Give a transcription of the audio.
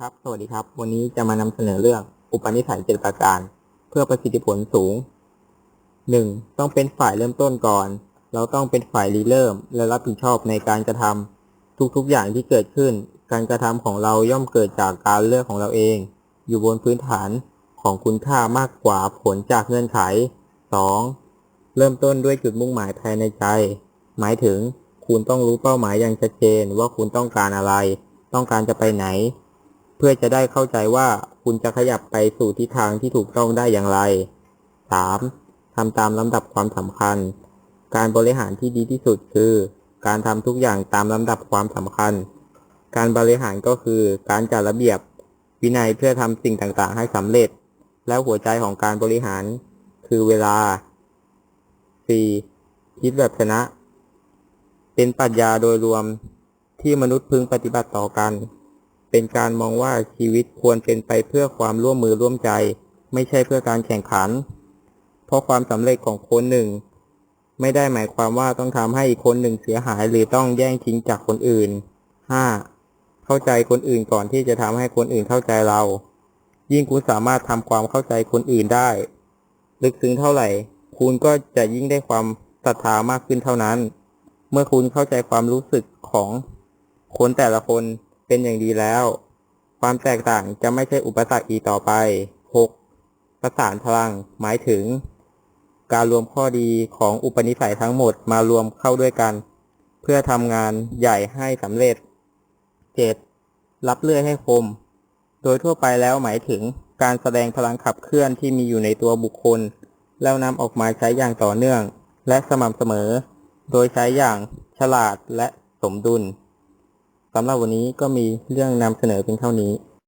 ครับ สวัสดีครับ วันนี้จะมานำเสนอเรื่องอุปนิสัยเจ็ดประการ เพื่อประสิทธิผลสูง 1. ต้องเป็นฝ่ายเริ่มต้นก่อน เราต้องเป็นฝ่ายริเริ่ม และรับผิดชอบในการกระทำทุกๆอย่างที่เกิดขึ้น การกระทำของเราย่อมเกิดจากการเลือกของเราเอง อยู่บนพื้นฐานของคุณค่ามากกว่าผลจากเงื่อนไข 2. เริ่มต้นด้วยจุดมุ่งหมายภายในใจ หมายถึง คุณต้องรู้เป้าหมายอย่างชัดเจนว่าคุณต้องการอะไร ต้องการจะไปไหน เพื่อจะได้เข้าใจว่าคุณจะขยับไปสู่ทิศทางที่ถูกต้องได้อย่างไร 3. ทำตามลำดับความสำคัญ การบริหารที่ดีที่สุดคือ การทำทุกอย่างตามลำดับความสำคัญ การบริหารก็คือการจัดระเบียบวินัยเพื่อทำสิ่งต่างๆ ให้สำเร็จ แล้วหัวใจของการบริหารคือเวลา 4. คิดแบบชนะ เป็นปรัชญาโดยรวมที่มนุษย์พึงปฏิบัติต่อกัน เป็นการมองว่าชีวิตควรเป็นไปเพื่อความร่วมมือร่วมใจ ไม่ใช่เพื่อการแข่งขัน เพราะความสำเร็จของคนหนึ่ง ไม่ได้หมายความว่าต้องทำให้อีกคนหนึ่งเสียหายหรือต้องแย่งชิงจากคนอื่น 5. เข้าใจคนอื่นก่อนที่จะทำให้คนอื่นเข้าใจเรา ยิ่งคุณสามารถทำความเข้าใจคนอื่นได้ ลึกซึ้งเท่าไหร่ คุณก็จะยิ่งได้ความศรัทธามากขึ้นเท่านั้น เมื่อคุณเข้าใจความรู้สึกของคนแต่ละคน เป็นอย่างดีแล้ว ความแตกต่างจะไม่ใช่อุปสรรคอีกต่อไป 6. ประสานพลังหมายถึง การรวมข้อดีของอุปนิสัยทั้งหมดมารวมเข้าด้วยกัน เพื่อทำงานใหญ่ให้สำเร็จ 7. รับเลื่อยให้คม โดยทั่วไปแล้วหมายถึงการแสดงพลังขับเคลื่อนที่มีอยู่ในตัวบุคคล แล้วนำออกมาใช้อย่างต่อเนื่อง และสม่ำเสมอ โดยใช้อย่างฉลาดและสมดุล สำหรับวันนี้ก็มีเรื่องนำเสนอเพียงเท่านี้